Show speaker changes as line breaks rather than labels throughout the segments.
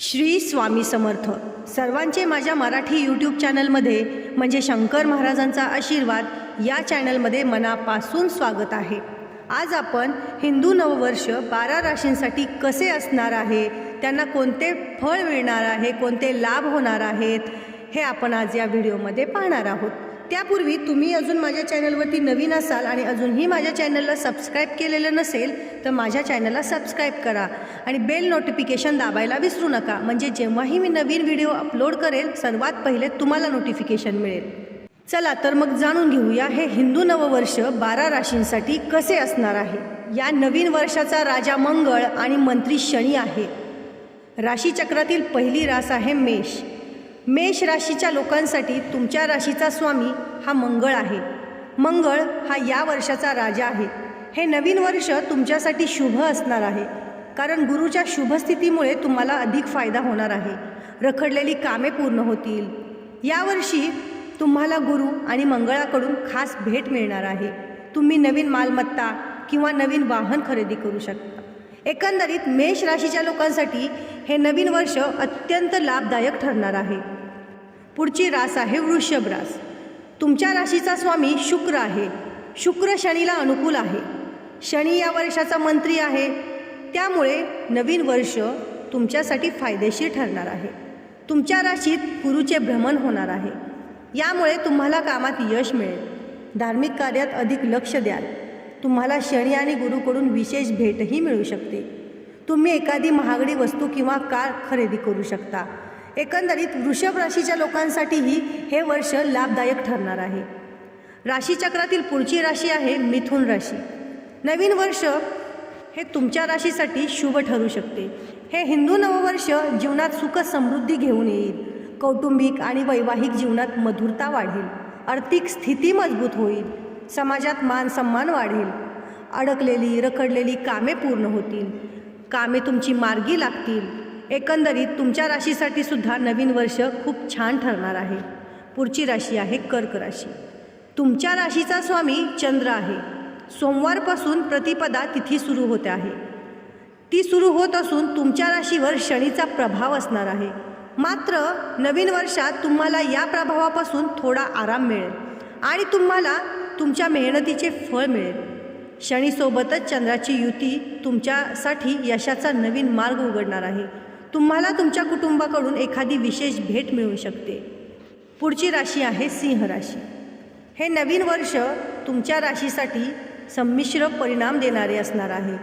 श्री स्वामी समर्थ. सर्वांचे माझ्या मराठी यूट्यूब चॅनलमध्ये म्हणजे शंकर महाराजांचा आशीर्वाद या चॅनलमध्ये मनापासून स्वागत आहे. आज आपण हिंदू नववर्ष बारा राशींसाठी कसे असणार आहे त्यांना कोणते फळ मिळणार आहे कोणते लाभ होणार आहेत हे आपण आज या व्हिडिओमध्ये पाहणार आहोत. त्यापूर्वी तुम्ही अजून माझ्या चॅनलवरती नवीन असाल आणि अजूनही माझ्या चॅनलला सबस्क्राईब केलेलं नसेल तर माझ्या चॅनलला सबस्क्राईब करा आणि बेल नोटिफिकेशन दाबायला विसरू नका. म्हणजे जेव्हाही मी नवीन व्हिडिओ अपलोड करेल सर्वात पहिले तुम्हाला नोटिफिकेशन मिळेल. चला तर मग जाणून घेऊया हे हिंदू नववर्ष बारा राशींसाठी कसे असणार आहे? या नवीन वर्षाचा राजा मंगळ आणि मंत्री शनी आहे. राशीचक्रातील पहिली रास आहे मेष. मेष राशीच्या लोकांसाठी तुमच्या राशीचा स्वामी हा मंगळ आहे. मंगळ हा या वर्षाचा राजा आहे. हे नवीन वर्ष तुमच्यासाठी शुभ असणार आहे. कारण गुरुच्या शुभस्थितीमुळे तुम्हाला अधिक फायदा होणार आहे. रखडलेली कामे पूर्ण होतील. यावर्षी तुम्हाला गुरु आणि मंगळाकडून खास भेट मिळणार आहे. तुम्ही नवीन मालमत्ता किंवा नवीन वाहन खरेदी करू शकता. एकंदरीत मेष राशीच्या लोकांसाठी हे नवीन वर्ष अत्यंत लाभदायक ठरणार आहे. पुढची रास आहे वृषभ रास. तुमच्या राशीचा स्वामी शुक्र आहे. शुक्र शनीला अनुकूल आहे. शनी या वर्षाचा मंत्री आहे. त्यामुळे नवीन वर्ष तुमच्यासाठी फायदेशीर ठरणार आहे. तुमच्या राशीत गुरुचे भ्रमण होणार आहे. यामुळे तुम्हाला कामात यश मिळेल. धार्मिक कार्यात अधिक लक्ष द्याल. तुम्हाला शनी आणि गुरुकडून विशेष भेटही मिळू शकते. तुम्ही एखादी महागडी वस्तू किंवा कार खरेदी करू शकता. एकंदरीत वृषभ राशीच्या लोकांसाठीही हे वर्ष लाभदायक ठरणार आहे. राशीचक्रातील पुढची राशी आहे मिथुन राशी. नवीन वर्ष हे तुमच्या राशीसाठी शुभ ठरू शकते. हे हिंदू नववर्ष जीवनात सुख समृद्धी घेऊन येईल. कौटुंबिक आणि वैवाहिक जीवनात मधुरता वाढेल. आर्थिक स्थिती मजबूत होईल. समाजात मान सन्मान वाढेल. अडकलेली रखडलेली कामे पूर्ण होतील. कामे तुमची मार्गी लागतील. एकंदरीत तुमच्या राशीसाठी सुद्धा नवीन वर्ष खूप छान ठरणार आहे. पुढची राशी आहे कर्क राशी. तुमच्या राशीचा स्वामी चंद्र आहे. सोमवारपासून प्रतिपदा तिथी सुरू होते आहे. ती सुरू होत असून तुमच्या राशीवर शनीचा प्रभाव असणार आहे. मात्र नवीन वर्षात तुम्हाला या प्रभावापासून थोडा आराम मिळेल आणि तुम्हाला तुमच्या मेहनतीचे फळ मिळेल. शनीसोबतच चंद्राची युती तुमच्यासाठी यशाचा नवीन मार्ग उघडणार आहे. तुम्हाला तुमच्या कुटुंबाकडून एखादी विशेष भेट मिळू शकते. पुढची राशी आहे सिंह राशी. हे नवीन वर्ष तुमच्या राशीसाठी संमिश्र परिणाम देणारे असणार आहे.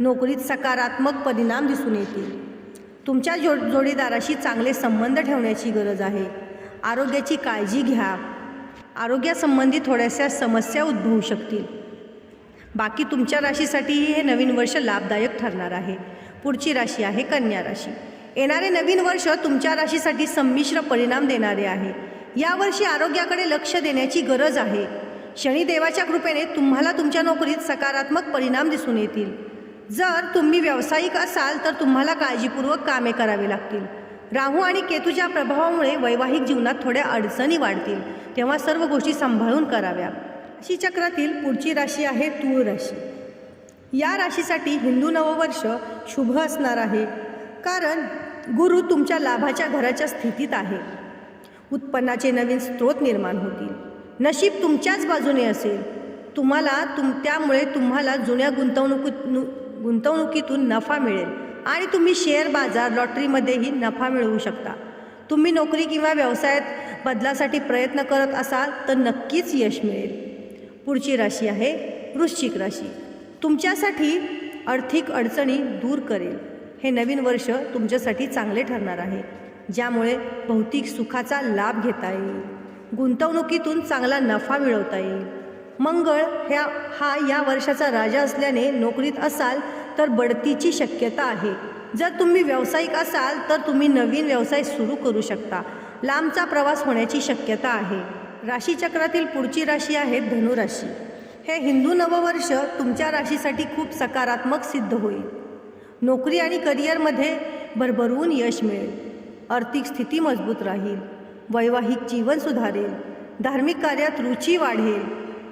नोकरीत सकारात्मक परिणाम दिसून येतील. तुमच्या जो जोडीदाराशी चांगले संबंध ठेवण्याची गरज आहे. आरोग्याची काळजी घ्या. आरोग्यासंबंधी थोड्याशा समस्या उद्भवू शकतील. बाकी तुमच्या राशीसाठीही हे नवीन वर्ष लाभदायक ठरणार आहे. पुढची राशी आहे कन्या राशी. येणारे नवीन वर्ष तुमच्या राशीसाठी संमिश्र परिणाम देणारे आहे. यावर्षी आरोग्याकडे लक्ष देण्याची गरज आहे. शनिदेवाच्या कृपेने तुम्हाला तुमच्या नोकरीत सकारात्मक परिणाम दिसून येतील. जर तुम्ही व्यावसायिक असाल तर तुम्हाला काळजीपूर्वक कामे करावी लागतील. राहू आणि केतूच्या प्रभावामुळे वैवाहिक जीवनात थोड्या अडचणी वाढतील. तेव्हा सर्व गोष्टी सांभाळून कराव्या. अशी चक्रातील पुढची राशी आहे तूळ राशी. या राशीसाठी हिंदू नववर्ष शुभ असणार आहे. कारण गुरु तुमच्या लाभाच्या घराच्या स्थितीत आहे. उत्पन्नाचे नवीन स्रोत निर्माण होतील. नशीब तुमच्याच बाजूने असेल. तुम्हाला तुम त्यामुळे तुम्हाला जुन्या गुंतवणुकीत गुंतवणुकीतून नफा मिळेल. आणि तुम्ही शेअर बाजार लॉटरीमध्येही नफा मिळवू शकता. तुम्ही नोकरी किंवा व्यवसायात बदलासाठी प्रयत्न करत असाल तर नक्कीच यश मिळेल. पुढची राशी आहे वृश्चिक राशी. तुमच्यासाठी आर्थिक अडचणी दूर करेल. हे नवीन वर्ष तुमच्यासाठी चांगले ठरणार आहे. ज्यामुळे भौतिक सुखाचा लाभ घेता येईल. गुंतवणुकीतून चांगला नफा मिळवता येईल. मंगळ ह्या हा या वर्षाचा राजा असल्याने नोकरीत असाल तर बढतीची शक्यता आहे. जर तुम्ही व्यावसायिक असाल तर तुम्ही नवीन व्यवसाय सुरू करू शकता. लांबचा प्रवास होण्याची शक्यता आहे. राशीचक्रातील पुढची राशी आहे धनुराशी. हे हिंदू नववर्ष तुमच्या राशीसाठी खूप सकारात्मक सिद्ध होईल. नोकरी आणि करिअरमध्ये भरभरून यश मिळेल. आर्थिक स्थिती मजबूत राहील. वैवाहिक जीवन सुधारेल. धार्मिक कार्यात रुची वाढेल.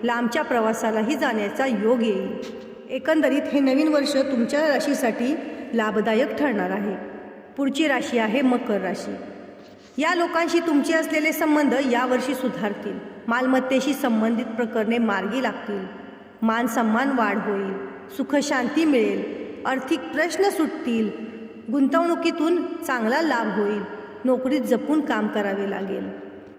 लांबच्या प्रवासालाही जाण्याचा योग येईल. एकंदरीत हे नवीन वर्ष तुमच्या राशीसाठी लाभदायक ठरणार आहे. पुढची राशी आहे मकर राशी. या लोकांशी तुमचे असलेले संबंध यावर्षी सुधारतील. मालमत्तेशी संबंधित प्रकरणे मार्गी लागतील. मान सन्मान वाढ होईल. सुखशांती मिळेल. आर्थिक प्रश्न सुटतील. गुंतवणुकीतून चांगला लाभ होईल. नोकरीत जपून काम करावे लागेल.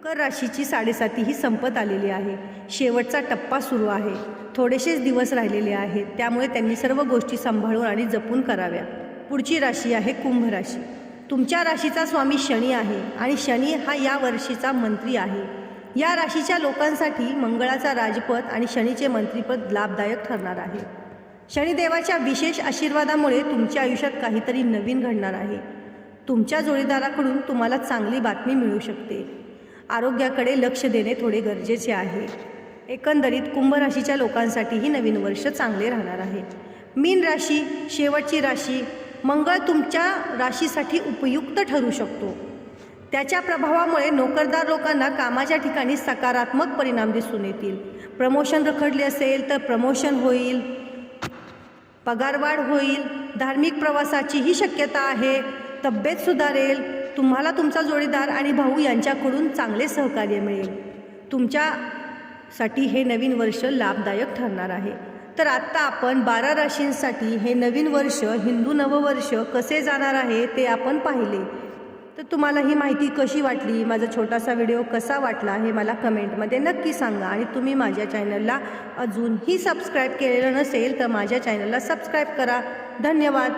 कर राशीची साडेसाती ही संपत आलेली आहे. शेवटचा टप्पा सुरू आहे. थोडेसेच दिवस राहिलेले आहेत. त्यामुळे त्यांनी सर्व गोष्टी सांभाळून आणि जपून कराव्या पुढची राशी आहे कुंभ राशी. तुमच्या राशीचा स्वामी शनी आहे आणि शनी हा या वर्षीचा मंत्री आहे. या राशीच्या लोकांसाठी मंगळाचा राजपद आणि शनीचे मंत्रीपद लाभदायक ठरणार आहे. शनिदेवाच्या विशेष आशीर्वादामुळे तुमच्या आयुष्यात काहीतरी नवीन घडणार आहे. तुमच्या जोडीदाराकडून तुम्हाला चांगली बातमी मिळू शकते. आरोग्याकडे लक्ष देणे थोडे गरजेचे आहे. एकंदरीत कुंभ राशीच्या लोकांसाठीही नवीन वर्ष चांगले राहणार आहे. मीन राशी शेवटची राशी मंगळ तुमच्या राशीसाठी उपयुक्त ठरू शकतो. त्याच्या प्रभावामुळे नोकरदार लोकांना कामाच्या ठिकाणी सकारात्मक परिणाम दिसून येतील. प्रमोशन रखडले असेल तर प्रमोशन होईल. पगारवाढ होईल. धार्मिक प्रवासाचीही शक्यता आहे. तब्येत सुधारेल. तुम्हाला तुमचा जोडीदार आणि भाऊ यांच्याकडून चांगले सहकार्य मिळेल. तुमच्यासाठी हे नवीन वर्ष लाभदायक ठरणार आहे. तर आत्ता आपण बारा राशींसाठी हे नवीन वर्ष हिंदू नववर्ष कसे जाणार आहे ते आपण पाहिले. तर तुम्हाला ही माहिती कशी वाटली? माझा छोटासा व्हिडिओ कसा वाटला हे मला कमेंटमध्ये नक्की सांगा. आणि तुम्ही माझ्या चॅनलला अजूनही सबस्क्राईब केलेलं नसेल तर माझ्या चॅनलला सबस्क्राईब करा. धन्यवाद.